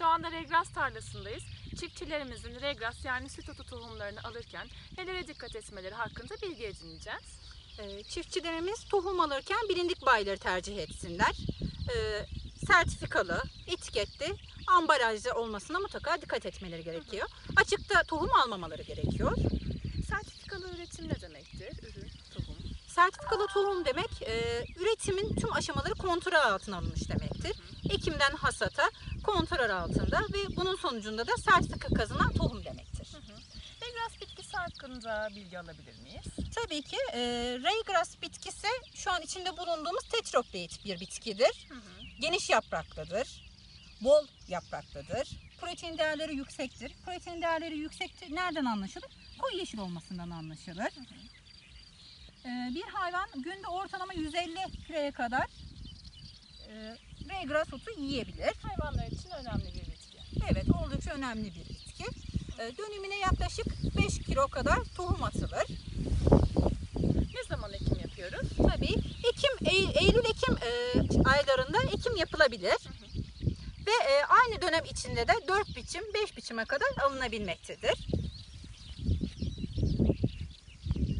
Şu anda regras tarlasındayız. Çiftçilerimizin regras yani süt otu tohumlarını alırken nelere dikkat etmeleri hakkında bilgi edineceğiz. Ee, Çiftçilerimiz tohum alırken bilindik bayları tercih etsinler. Ee, Sertifikalı, etiketli, ambalajlı olmasına mutlaka dikkat etmeleri gerekiyor. Açıkta tohum almamaları gerekiyor. Sertifikalı üretim ne demektir? Ürün, tohum. Sertifikalı tohum demek e, üretimin tüm aşamaları kontrol altına alınmış demektir. Ekimden hasata kontrol altında ve bunun sonucunda da sertifika kazanan tohum demektir. Regras bitkisi hakkında bilgi alabilir miyiz? Tabii ki e, Raygrass bitkisi şu an içinde bulunduğumuz tetrokleit bir bitkidir. Geniş yapraklıdır. Bol yapraklıdır. Protein değerleri yüksektir. Protein değerleri yüksektir. Nereden anlaşılır? Koyu yeşil olmasından anlaşılır. E, bir hayvan günde ortalama 150 kiloya kadar Raygrass otu yiyebilir. Hayvanlar için önemli bir bitki. Evet oldukça önemli bir bitki. E, dönümüne yaklaşık 5 kilo kadar tohum atılır. Ne zaman ekim yapıyoruz? Tabii Ekim, Eylül, Eylül-Ekim e, aylarında ekim yapılabilir. Ve e, aynı dönem içinde de 4 biçim, 5 biçime kadar alınabilmektedir.